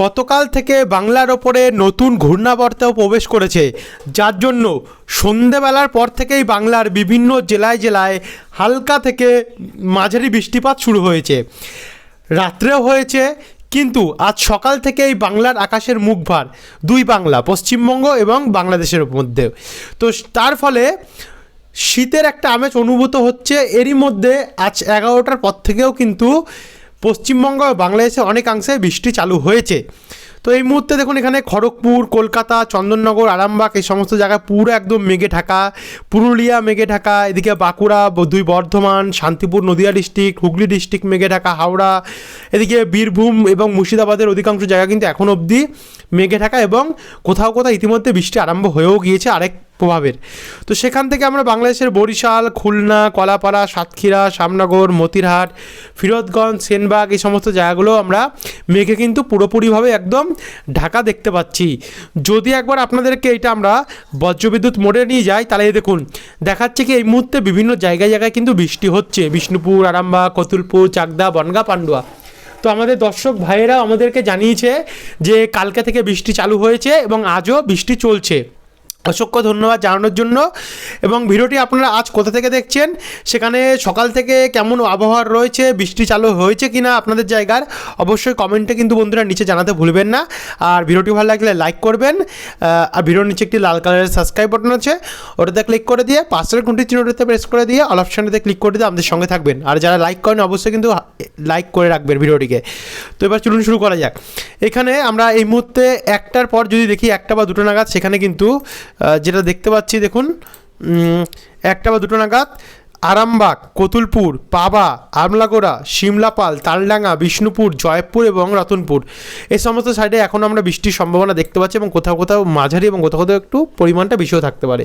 গতকাল থেকে বাংলার ওপরে নতুন ঘূর্ণাবর্তেও প্রবেশ করেছে। যার জন্য সন্ধেবেলার পর থেকেই বাংলার বিভিন্ন জেলায় জেলায় হালকা থেকে মাঝারি বৃষ্টিপাত শুরু হয়েছে। রাত্রেও হয়েছে, কিন্তু আজ সকাল থেকেই বাংলার আকাশের মুখ ভার। দুই বাংলা, পশ্চিমবঙ্গ এবং বাংলাদেশের মধ্যে। তো তার ফলে শীতের একটা আমেজ অনুভূত হচ্ছে। এরই মধ্যে আজ এগারোটার পর থেকেও কিন্তু পশ্চিমবঙ্গ ও বাংলাদেশে অনেকাংশে বৃষ্টি চালু হয়েছে। তো এই মুহূর্তে দেখুন এখানে খড়গপুর, কলকাতা, চন্দননগর, আরামবাগ, এই সমস্ত জায়গায় পুরো একদম মেঘে ঢাকা। পুরুলিয়া মেঘে ঢাকা, এদিকে বাঁকুড়া দুই বর্ধমান, শান্তিপুর, নদিয়া ডিস্ট্রিক্ট হুগলি ডিস্ট্রিক্ট মেঘে ঢাকা, হাওড়া, এদিকে বীরভূম এবং মুর্শিদাবাদের অধিকাংশ জায়গা কিন্তু এখন অবধি মেঘে ঢাকা এবং কোথাও কোথাও ইতিমধ্যে বৃষ্টি আরম্ভ হয়েও গিয়েছে। আরেক প্রভাবের। তো সেখান থেকে আমরা বাংলাদেশের বরিশাল, খুলনা, কলাপাড়া, সাতক্ষীরা শ্যামনগর মতিরহাট, ফিরোজগঞ্জ, সেনবাগ এই সমস্ত জায়গাগুলো আমরা মেঘে কিন্তু পুরোপুরিভাবে একদম ঢাকা দেখতে পাচ্ছি। যদি একবার আপনাদেরকে এটা আমরা বজ্রবিদ্যুৎ মোড়ে নিয়ে যাই, তাহলে এই দেখুন, দেখাচ্ছে কি এই মুহূর্তে বিভিন্ন জায়গায় জায়গায় কিন্তু বৃষ্টি হচ্ছে। বিষ্ণুপুর, আরামবাগ, কতুলপুর, চাকদা, বনগা, পান্ডুয়া। তো আমাদের দর্শক ভাইয়েরা আমাদেরকে জানিয়েছে যে কালকে থেকে বৃষ্টি চালু হয়েছে এবং আজও বৃষ্টি চলছে। অসংখ্য ধন্যবাদ জানানোর জন্য। এবং ভিডিওটি আপনারা আজ কোথা থেকে দেখছেন? সেখানে সকাল থেকে কেমন আবহাওয়ার রয়েছে, বৃষ্টি চালু হয়েছে কি না আপনাদের জায়গার, অবশ্যই কমেন্টে কিন্তু বন্ধুরা নিচে জানাতে ভুলবেন না। আর ভিডিওটি ভালো লাগলে লাইক করবেন আর ভিডিওর নিচে একটি লাল কালারের সাবস্ক্রাইব বাটন আছে, ওটাতে ক্লিক করে দিয়ে পাশের ঘন্টি চিহ্নটাতে প্রেস করে দিয়ে অল অপশানটাতে ক্লিক করে দিয়ে আমাদের সঙ্গে থাকবেন। আর যারা লাইক করেন, অবশ্যই কিন্তু লাইক করে রাখবেন ভিডিওটিকে। তো এবার চলুন শুরু করা যাক। এখানে আমরা এই মুহূর্তে একটার পর যদি দেখি একটা বা দুটো নাগাদ, সেখানে কিন্তু যেটা দেখতে পাচ্ছি, দেখুন একটা বা দুটো নাগাদ আরামবাগ, কতুলপুর, পাবা, আমলাগোড়া, শিমলাপাল, তালডাঙ্গা, বিষ্ণুপুর, জয়পুর এবং রতনপুর। এই সমস্ত সাইডে এখন আমরা বৃষ্টির সম্ভাবনা দেখতে পাচ্ছি এবং কোথাও কোথাও মাঝারি এবং কোথাও কোথাও একটু পরিমাণটা বেশিও থাকতে পারে।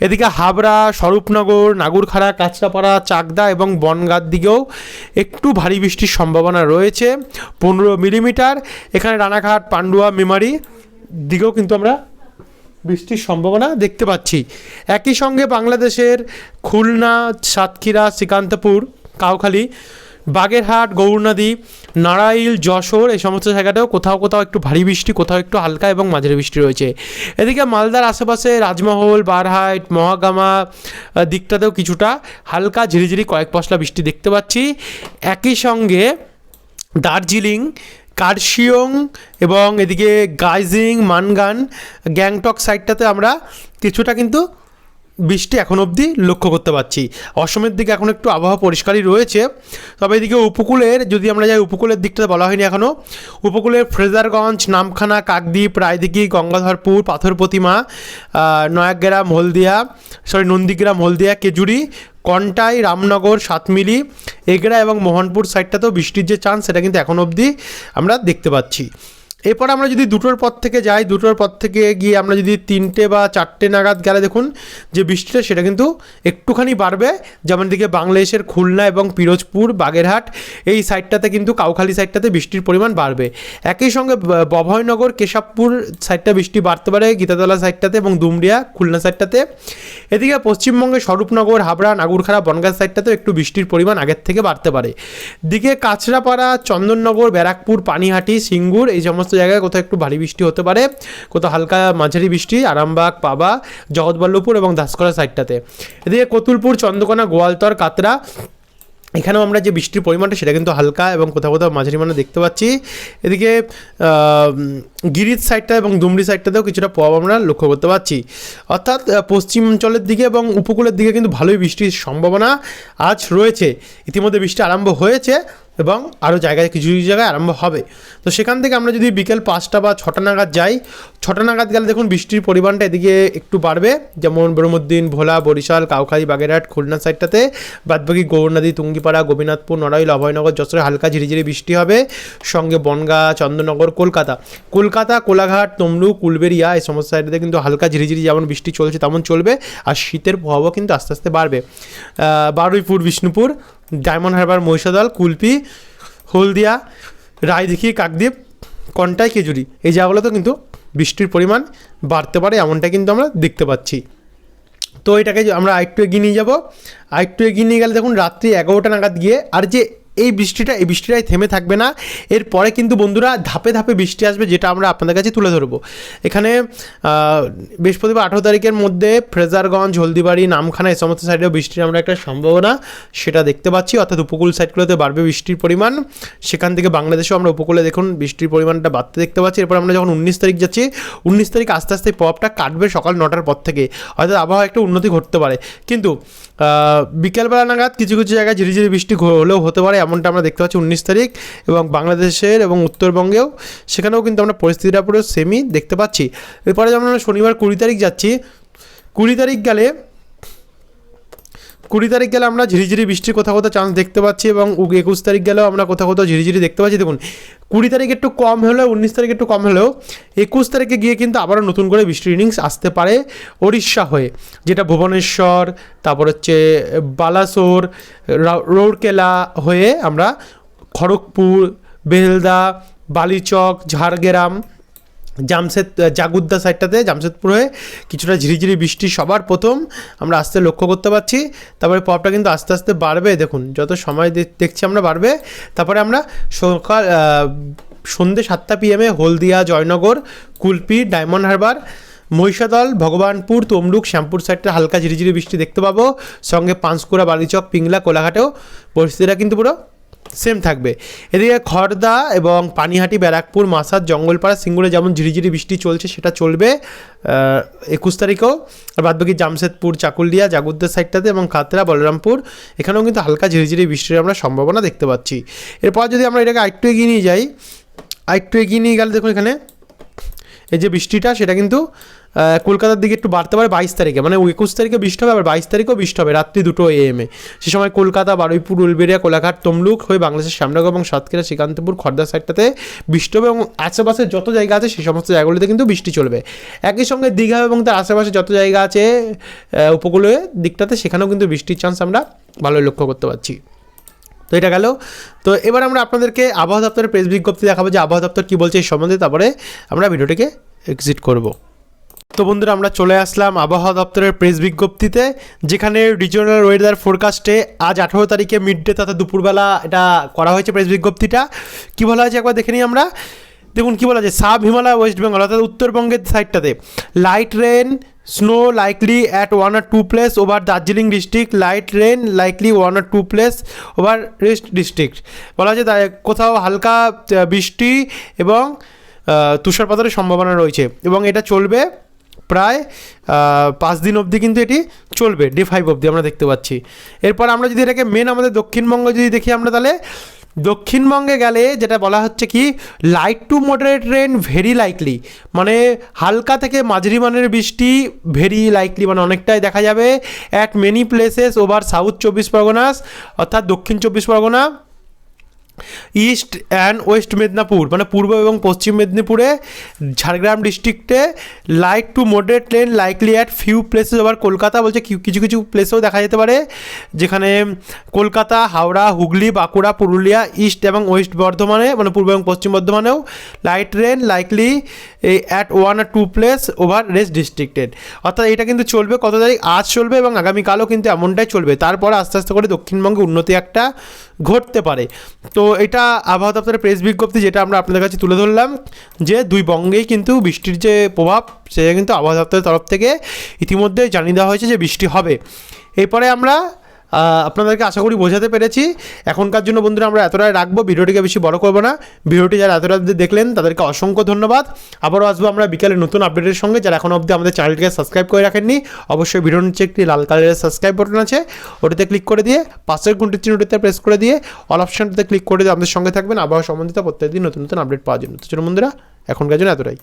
এদিকে হাবড়া, স্বরূপনগর, নাগুরখাড়া, কাঁচরাপাড়া, চাকদা এবং বনগাঁর দিকেও একটু ভারী বৃষ্টির সম্ভাবনা রয়েছে। পনেরো মিলিমিটার। এখানে রানাঘাট, পান্ডুয়া, মেমারি দিকেও কিন্তু আমরা বৃষ্টির সম্ভাবনা দেখতে পাচ্ছি। একই সঙ্গে বাংলাদেশের খুলনা, সাতক্ষীরা, শ্রীকান্তপুর, কাউখালী, বাগেরহাট গৌরনদী নারাইল, যশোর এই সমস্ত জায়গাটাও কোথাও কোথাও একটু ভারী বৃষ্টি, কোথাও একটু হালকা এবং মাঝারি বৃষ্টি রয়েছে। এদিকে মালদার আশেপাশে রাজমহল, বারহাট, মহাগামা দিকটাতেও কিছুটা হালকা ঝিরিঝিরি কয়েক পশলা বৃষ্টি দেখতে পাচ্ছি। একই সঙ্গে দার্জিলিং কার্শিয়ং এবং এদিকে গাইজিং, মানগান, গ্যাংটক সাইডটাতে আমরা কিছুটা কিন্তু বৃষ্টি এখন অবধি লক্ষ্য করতে পারছি। অসমের দিকে এখন একটু আবহাওয়া পরিষ্কারই রয়েছে। তবে এদিকে উপকূলের, যদি আমরা যাই উপকূলের দিকটা বলা হয়নি এখনও উপকূলের ফ্রেজারগঞ্জ, নামখানা, কাকদ্বীপ, রায়দিঘি, গঙ্গাধরপুর, পাথর প্রতিমা নয়াগ্রাম হলদিয়া সরি নন্দীগ্রাম, হলদিয়া, কেজুরি কন্টাই, রামনগর, সাতমিলি এগড়া এবং মোহনপুর সাইডটাতেও বৃষ্টির যে চান্স সেটা কিন্তু এখন অবধি আমরা দেখতে পাচ্ছি। এরপর আমরা যদি দুটোর পর থেকে যাই, দুটোর পর থেকে গিয়ে আমরা যদি তিনটে বা চারটে নাগাদ গেলে দেখুন যে বৃষ্টিটা সেটা কিন্তু একটুখানি বাড়বে। যেমন দিকে বাংলাদেশের খুলনা এবং পিরোজপুর, বাগেরহাট, এই সাইডটাতে কিন্তু কাউখালী সাইডটাতে বৃষ্টির পরিমাণ বাড়বে। একই সঙ্গে বভয়নগর, কেশবপুর সাইডটা বৃষ্টি বাড়তে পারে, গীতাতলা সাইডটাতে এবং দুমড়িয়া, খুলনা সাইডটাতে। এদিকে পশ্চিমবঙ্গে স্বরূপনগর, হাবড়া, নাগুরখাড়া, বনগাঁ সাইডটাতেও একটু বৃষ্টির পরিমাণ আগের থেকে বাড়তে পারে। দিকে কাছড়াপাড়া চন্দননগর, ব্যারাকপুর, পানিহাটি, সিঙ্গুর এই সমস্ত জায়গায় কোথাও একটু ভারী বৃষ্টি হতে পারে, কোথাও হালকা মাঝারি বৃষ্টি, আরামবাগ, পাবা, জগৎবল্লভপুর এবং দাসকরা সাইডটাতে। এদিকে কতুলপুর, চন্দ্রকোনা, গোয়ালতর, কাতরা, এখানেও আমরা যে বৃষ্টির পরিমাণটা সেটা কিন্তু হালকা এবং কোথাও কোথাও মাঝারি মানে দেখতে পাচ্ছি। এদিকে গিরিজ সাইডটা এবং দুমড়ি সাইডটাতেও কিছুটা প্রভাব আমরা লক্ষ্য করতে পারছি অর্থাৎ পশ্চিমাঞ্চলের দিকে এবং উপকূলের দিকে কিন্তু ভালোই বৃষ্টির সম্ভাবনা আজ রয়েছে। ইতিমধ্যে বৃষ্টি আরম্ভ হয়েছে। এবং আরও জায়গায় কিছু কিছু জায়গায় আরম্ভ হবে। তো সেখান থেকে আমরা যদি বিকেল পাঁচটা বা ছটা নাগাদ যাই, ছটা নাগাদ গেলে দেখুন বৃষ্টির পরিমাণটা এদিকে একটু বাড়বে। যেমন ব্রহ্মদ্দিন, ভোলা, বরিশাল, কাউখালী, বাগেরহাট, খুলনা সাইডটাতে। বাদবাকি গৌরনদী তুঙ্গিপাড়া, গোপীনাথপুর, নড়াইল অভয়নগর যশোরে হালকা ঝিরিঝিরি বৃষ্টি হবে। সঙ্গে বনগা চন্দ্রনগর কলকাতা। কলকাতা, কোলাঘাট, তমলুক কুলবেরিয়া এই সমস্ত সাইডে কিন্তু হালকা ঝিরিঝিরি যেমন বৃষ্টি চলছে তেমন চলবে। আর শীতের প্রভাবও কিন্তু আস্তে আস্তে বাড়বে। বারুইপুর, বিষ্ণুপুর ডায়মন্ড হারবার, মহিষাদল, কুলপি, হলদিয়া, রায়দিঘি, কাকদ্বীপ, কন্টাই, খেজুরি। এই জায়গাগুলোতে কিন্তু বৃষ্টির পরিমাণ বাড়তে পারে, এমনটা কিন্তু আমরা দেখতে পাচ্ছি। তো এটাকে আমরা আরেকটু এগিয়ে নিয়ে যাব। আরেকটু এগিয়ে নিয়ে গেলে দেখুন, রাত্রি এগারোটা নাগাদ গিয়ে আর যে এই বৃষ্টিটা, এই বৃষ্টিটাই থেমে থাকবে না। এরপরে কিন্তু বন্ধুরা ধাপে ধাপে বৃষ্টি আসবে, যেটা আমরা আপনাদের কাছে তুলে ধরবো। এখানে বৃহস্পতিবার আঠেরো তারিখের মধ্যে ফ্রেজারগঞ্জ, হলদিবাড়ি, নামখানা, এই সমস্ত সাইডেও বৃষ্টির আমরা একটা সম্ভাবনা, সেটা দেখতে পাচ্ছি। অর্থাৎ উপকূল সাইডগুলোতে বাড়বে বৃষ্টির পরিমাণ। সেখান থেকে বাংলাদেশেও আমরা উপকূলে দেখুন বৃষ্টির পরিমাণটা বাড়তে দেখতে পাচ্ছি। এরপর আমরা যখন উনিশ তারিখ যাচ্ছি, উনিশ তারিখ আস্তে আস্তে প্রভাবটা কাটবে সকাল নটার পর থেকে। অর্থাৎ আবহাওয়া একটু উন্নতি ঘটতে পারে। কিন্তু বিকেলবেলা নাগাদ কিছু কিছু জায়গায় ঝিরিঝিরি বৃষ্টি হলেও হতে পারে, এমনটা আমরা দেখতে পাচ্ছি উনিশ তারিখ এবং বাংলাদেশের এবং উত্তরবঙ্গেও। সেখানেও কিন্তু আমরা পরিস্থিতিটা পুরো সেমই দেখতে পাচ্ছি। এরপরে যেমন আমরা শনিবার কুড়ি তারিখ যাচ্ছি, কুড়ি তারিখ গেলে কুড়ি তারিখ গেলে আমরা ঝিরিঝিরি বৃষ্টির কোথাও কোথাও চান্স দেখতে পাচ্ছি এবং একুশ তারিখ গেলেও আমরা কোথাও কোথাও ঝিরিঝিরি দেখতে পাচ্ছি। দেখুন, কুড়ি তারিখ একটু কম হলেও, উনিশ তারিখ একটু কম হলেও, একুশ তারিখে গিয়ে কিন্তু আবারও নতুন করে বৃষ্টির ইনিংস আসতে পারে ওড়িশা হয়ে। যেটা ভুবনেশ্বর, তারপর হচ্ছে বালাসোর রৌরকেলা হয়ে আমরা খড়গপুর, বেলদা, বালিচক, ঝাড়গ্রাম জামশেদ জাগুদ্দা সাইডটাতে জামশেদপুর কিছুটা ঝিরিঝিরি বৃষ্টি সবার প্রথম। আমরা আসতে লক্ষ্য করতে পারছি। তারপরে পপটা কিন্তু আস্তে আস্তে বাড়বে। দেখুন, যত সময় দেখছি আমরা বাড়বে। তারপরে আমরা সকাল সন্ধ্যে সাতটা পিএমে হলদিয়া, জয়নগর, কুলপি, ডায়মন্ড হারবার, মহিষাদল, ভগবানপুর, তমলুক, শ্যামপুর সাইডটা হালকা ঝিরিঝিরি বৃষ্টি দেখতে পাবো। সঙ্গে পাঁশকুড়া, বালিচক, পিংলা, কোলাঘাটেও। পরিস্থিতিটা কিন্তু পুরো সেম থাকবে। এদিকে খড়দা এবং পানিহাটি, ব্যারাকপুর মাসাদ জঙ্গলপাড়া, সিঙ্গুরে যেমন ঝিরিঝিরি বৃষ্টি চলছে, সেটা চলবে একুশ তারিখেও। আর বাদবাকি জামশেদপুর, চাকুলিয়া, জাগুদ্দের সাইডটাতে এবং খাতরা বলরামপুর, এখানেও কিন্তু হালকা ঝিরিঝিরি বৃষ্টির আমরা সম্ভাবনা দেখতে পাচ্ছি। এরপর যদি আমরা এটাকে আরেকটু এগিয়ে নিয়ে যাই, আরেকটু এগিয়ে নিয়ে গেলে দেখুন এখানে এই যে বৃষ্টিটা, সেটা কিন্তু কলকাতার দিকে একটু বাড়তে পারে বাইশ তারিখে। মানে একুশ তারিখে বৃষ্টি হবে, আবার বাইশ তারিখেও বৃষ্টি হবে, রাত্রি দুটো এএমে সে সময় কলকাতা, বারুইপুর, উলবেড়িয়া, কোলাঘাট, তমলুক হয়ে বাংলাদেশের শ্যামনগর এবং সাতক্ষীরা, শ্রীকান্তপুর, খর্দা সাইডটাতে বৃষ্টি হবে এবং আশেপাশে যত জায়গা আছে সেই সমস্ত জায়গাগুলিতে কিন্তু বৃষ্টি চলবে। একই সঙ্গে দীঘা এবং তার আশেপাশে যত জায়গা আছে উপকূলীয় দিকটাতে, সেখানেও কিন্তু বৃষ্টির চান্স আমরা ভালোই লক্ষ্য করতে পারছি। তো এটা গেল। তো এবার আমরা আপনাদেরকে আবহাওয়া দপ্তরের প্রেস বিজ্ঞপ্তি দেখাবো যে আবহাওয়া দপ্তর কী বলছে এই সম্বন্ধে। তারপরে আমরা ভিডিওটিকে এক্সিট করব। তো বন্ধুরা, আমরা চলে আসলাম আবহাওয়া দপ্তরের প্রেস বিজ্ঞপ্তিতে, যেখানে রিজিওনাল ওয়েদার ফোরকাস্টে আজ আঠেরো তারিখে মিড ডে তথা দুপুরবেলা এটা করা হয়েছে প্রেস বিজ্ঞপ্তিটা। কী বলা হয়েছে একবার দেখে নিই আমরা। দেখুন কী বলা আছে, সাব হিমালয়, ওয়েস্ট বেঙ্গল, অর্থাৎ উত্তরবঙ্গের সাইডটাতে light rain snow likely at one or two place over Darjeeling district light rain likely one or two place over rest district বলা হচ্ছে কোথাও হালকা বৃষ্টি এবং তুষারপাতের সম্ভাবনা রয়েছে এবং এটা চলবে প্রায় পাঁচ দিন অবধি কিন্তু এটি চলবে, ডে ফাইভ অবধি আমরা দেখতে পাচ্ছি। এরপর আমরা যদি এটাকে মেন আমাদের দক্ষিণবঙ্গ যদি দেখি আমরা তাহলে দক্ষিণবঙ্গে গেলে যেটা বলা হচ্ছে কি light to moderate rain very likely মানে হালকা থেকে মাঝারি মানের বৃষ্টি ভেরি লাইকলি মানে অনেকটাই দেখা যাবে। At many places over south চব্বিশ পরগনাস অর্থাৎ দক্ষিণ চব্বিশ পরগনা ইস্ট অ্যান্ড ওয়েস্ট মেদিনীপুর মানে পূর্ব এবং পশ্চিম মেদিনীপুরে, ঝাড়গ্রাম ডিস্ট্রিক্টে light to moderate rain likely at few places আবার কলকাতা বলছে কিছু কিছু প্লেসেও দেখা যেতে পারে, যেখানে কলকাতা, হাওড়া, হুগলি, বাঁকুড়া, পুরুলিয়া ইস্ট এবং ওয়েস্ট বর্ধমানে মানে পূর্ব এবং পশ্চিম বর্ধমানেও লাইট রেন লাইকলি এই at one or two place over rest district অর্থাৎ এটা কিন্তু চলবে, কত তারিখ আজ চলবে এবং আগামীকালও কিন্তু এমনটাই চলবে। তারপরে আস্তে আস্তে করে দক্ষিণবঙ্গে উন্নতি একটা ঘটতে পারে। তো এটা আবহাওয়া দপ্তরের প্রেস বিজ্ঞপ্তি যেটা আমরা আপনাদের কাছে তুলে ধরলাম, যে দুই বঙ্গেই কিন্তু বৃষ্টির যে প্রভাব, সেটা কিন্তু আবহাওয়া দপ্তরের তরফ থেকে ইতিমধ্যে জানিয়ে দেওয়া হয়েছে যে বৃষ্টি হবে। এরপরে আমরা আপনাদেরকে আশা করি বোঝাতে পেরেছি। এখনকার জন্য বন্ধুরা আমরা এতটাই রাখব, ভিডিওটিকে বেশি বড় করব না। ভিডিওটি যারা এতটা অবধি দেখলেন, তাদেরকে অসংখ্য ধন্যবাদ। আবারও আসব আমরা বিকালে নতুন আপডেটের সঙ্গে। যারা এখন অবধি আমাদের চ্যানেলটিকে সাবস্ক্রাইব করে রাখেননি, অবশ্যই ভিডিওর নিচে একটি লাল কালারের সাবস্ক্রাইব বাটন আছে। ওটাতে ক্লিক করে দিয়ে, পাশের ঘন্টির চিহ্নটিতে প্রেস করে দিয়ে অল অপশনটাতে ক্লিক করে দিয়ে আমাদের সঙ্গে থাকবেন। আবহাওয়া সম্বন্ধিত প্রত্যেকদিন নতুন নতুন আপডেট পাওয়ার জন্য। তো বন্ধুরা, এখনকার জন্য এতটাই।